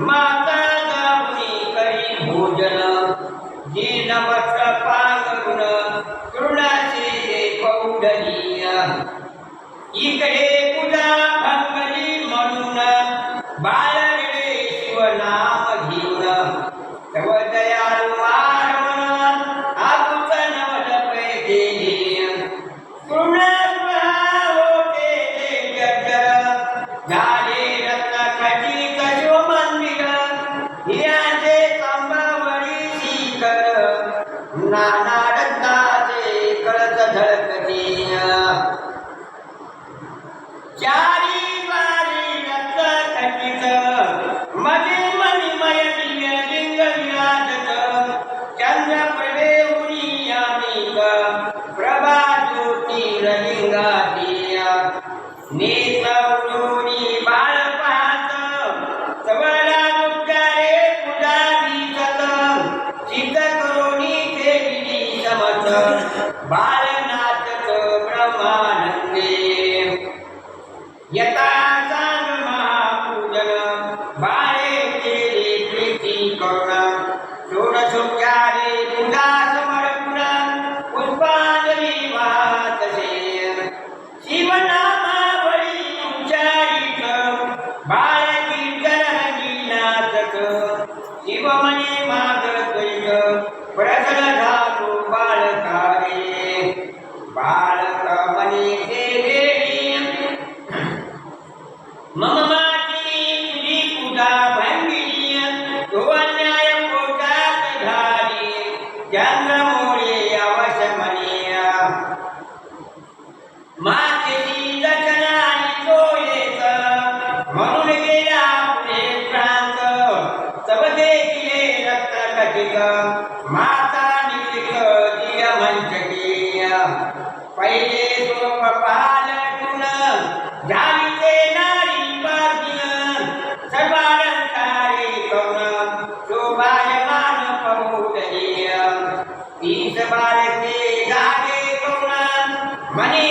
माता गावी करी भोजन? जी नमस्कार না না lugar ఈ సభారతి గానే మనీ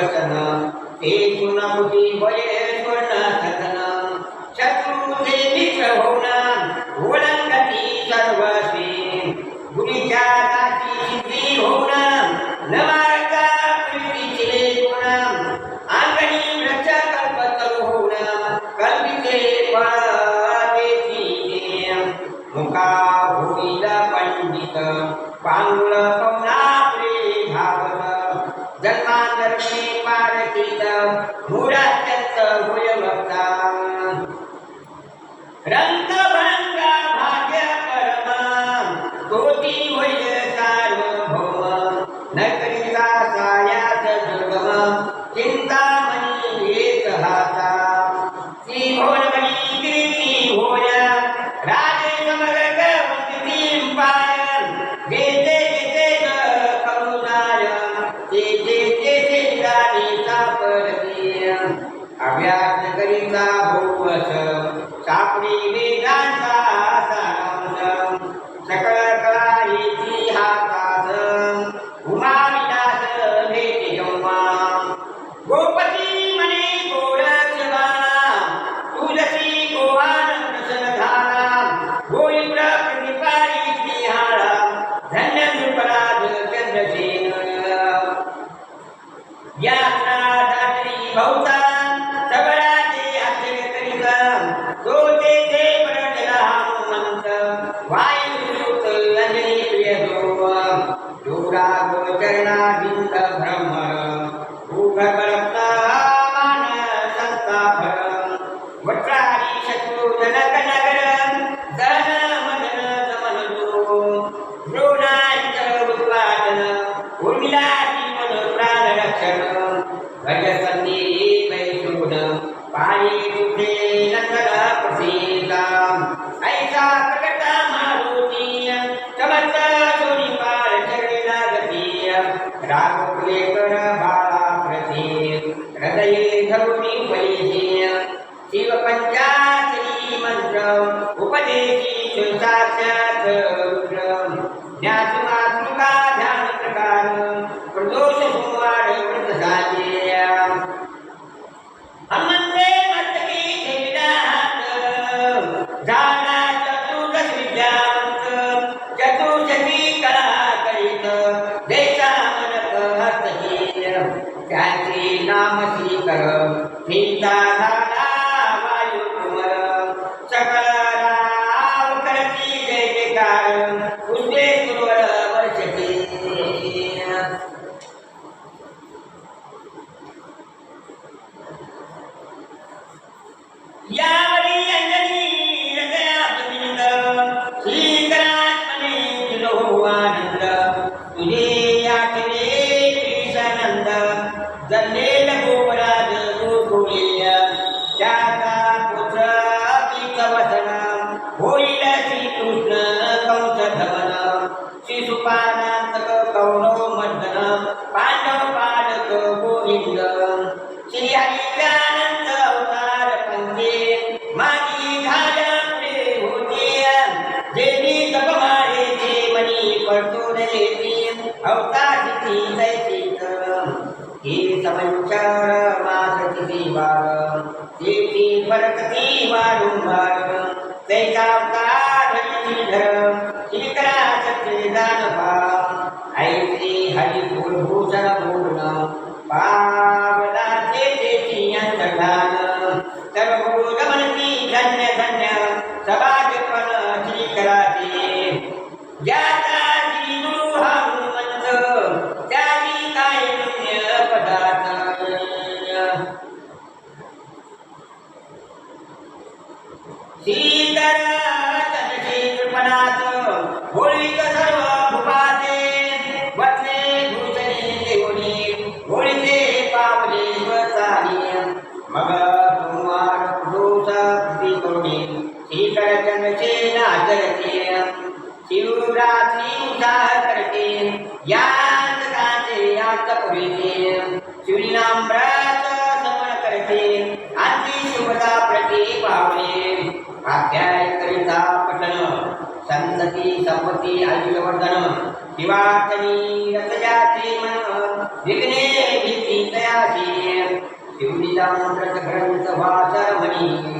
వసన ఏ గుణముటి వయే గుణ కథన. చతుర్ Grande 大家 sẽ. alguém उद्धार अध्याय करिता पठन संतती संपती आयुषवर्धन दिवातनी रसजाचे मन। विघ्ने भीती तयाचे शिवलीला मंत्रच ग्रंथ वाचरमणी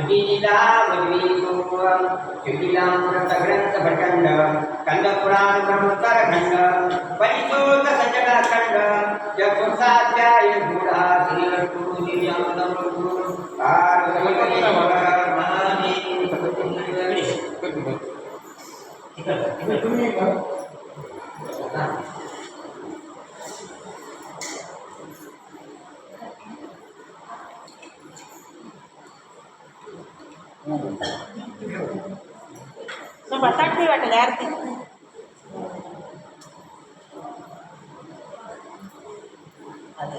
सुनीलावलीपूर्वं सुशीलां व्रतग्रन्थभटण्ड कन्दपुराणब्रह्मोत्तरखण्ड परिशोधसजटाखण्ड चतुर्थाध्याय Thank you. నువ్వు అట్టాక్టివ్ అట్ట గారితి అదే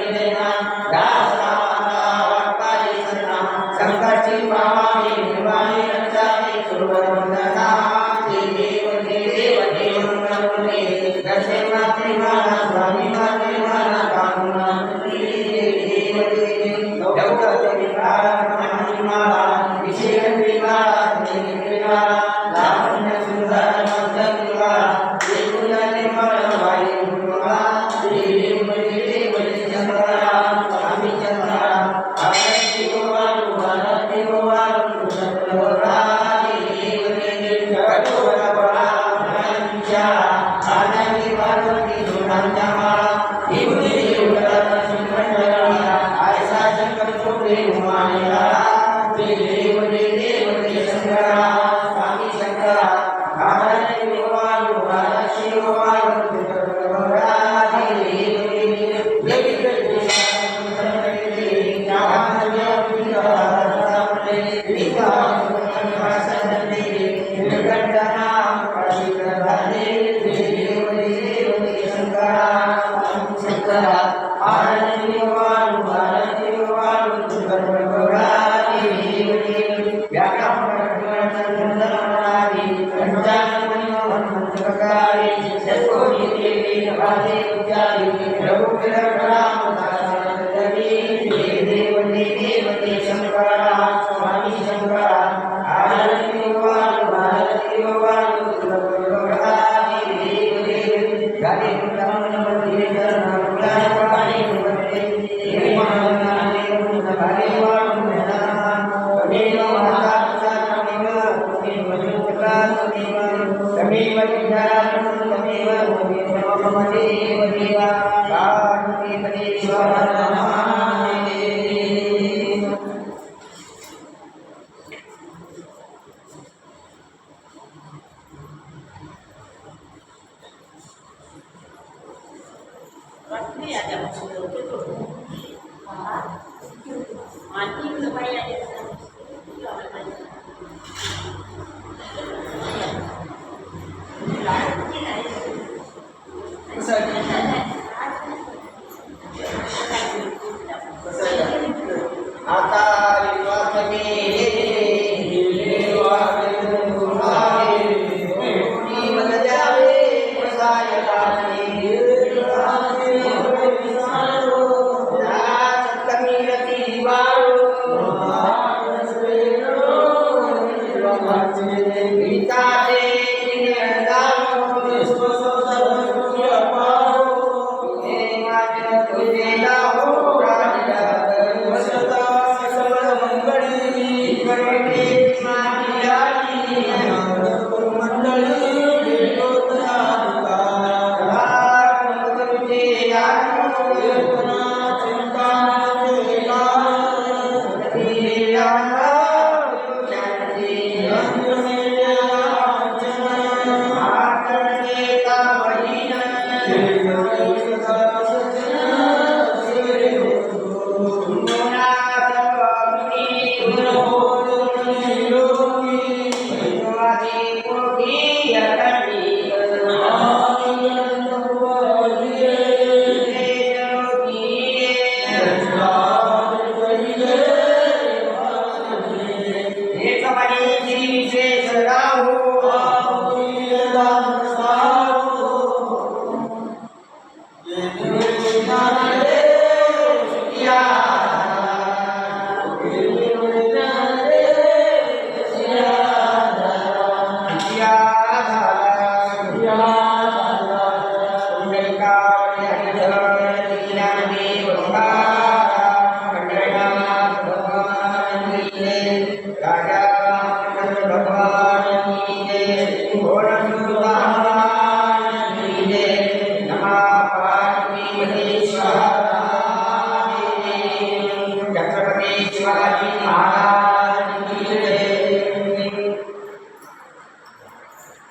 ఏదైనా Radhe Everybody grab.